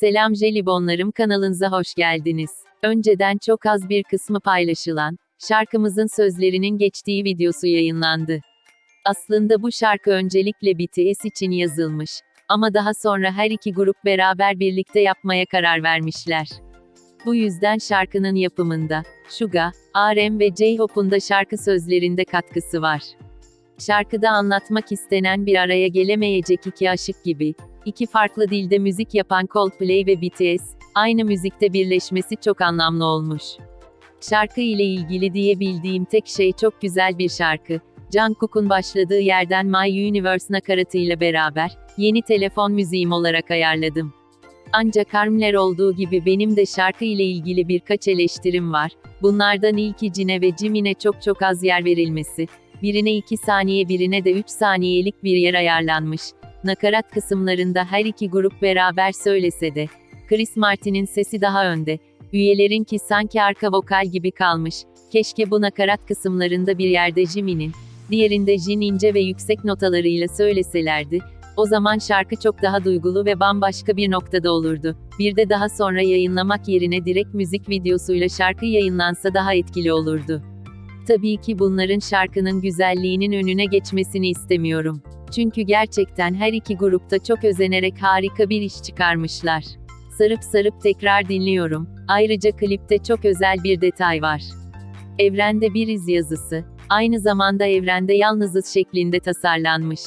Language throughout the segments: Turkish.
Selam jelibonlarım kanalınıza hoş geldiniz. Önceden çok az bir kısmı paylaşılan, şarkımızın sözlerinin geçtiği videosu yayınlandı. Aslında bu şarkı öncelikle BTS için yazılmış. Ama daha sonra her iki grup beraber birlikte yapmaya karar vermişler. Bu yüzden şarkının yapımında, Suga, RM ve J-Hope'un da şarkı sözlerinde katkısı var. Şarkıda anlatmak istenen bir araya gelemeyecek iki aşık gibi, iki farklı dilde müzik yapan Coldplay ve BTS, aynı müzikte birleşmesi çok anlamlı olmuş. Şarkı ile ilgili diyebildiğim tek şey çok güzel bir şarkı. Jungkook'un başladığı yerden My Universe nakaratıyla beraber, yeni telefon müziğim olarak ayarladım. Ancak Armler olduğu gibi benim de şarkı ile ilgili birkaç eleştirim var. Bunlardan ilki Cine ve Jimin'e çok çok az yer verilmesi. Birine 2 saniye birine de 3 saniyelik bir yer ayarlanmış. Nakarat kısımlarında her iki grup beraber söylese de, Chris Martin'in sesi daha önde. Üyelerinki sanki arka vokal gibi kalmış. Keşke bu nakarat kısımlarında bir yerde Jimin'in, diğerinde Jin ince ve yüksek notalarıyla söyleselerdi, o zaman şarkı çok daha duygulu ve bambaşka bir noktada olurdu. Bir de daha sonra yayınlamak yerine direkt müzik videosuyla şarkı yayınlansa daha etkili olurdu. Tabii ki bunların şarkının güzelliğinin önüne geçmesini istemiyorum. Çünkü gerçekten her iki grupta çok özenerek harika bir iş çıkarmışlar. Sarıp sarıp tekrar dinliyorum. Ayrıca klipte çok özel bir detay var. Evrende bir iz yazısı, aynı zamanda evrende yalnızız şeklinde tasarlanmış.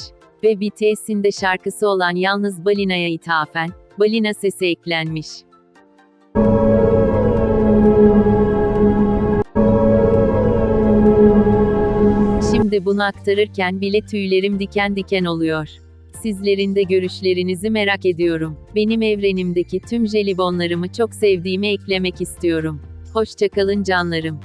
Ve BTS'in de şarkısı olan Yalnız Balina'ya ithafen, balina sesi eklenmiş. Şimdi bunu aktarırken bile tüylerim diken diken oluyor. Sizlerin de görüşlerinizi merak ediyorum. Benim evrenimdeki tüm jelibonlarımı çok sevdiğimi eklemek istiyorum. Hoşçakalın canlarım.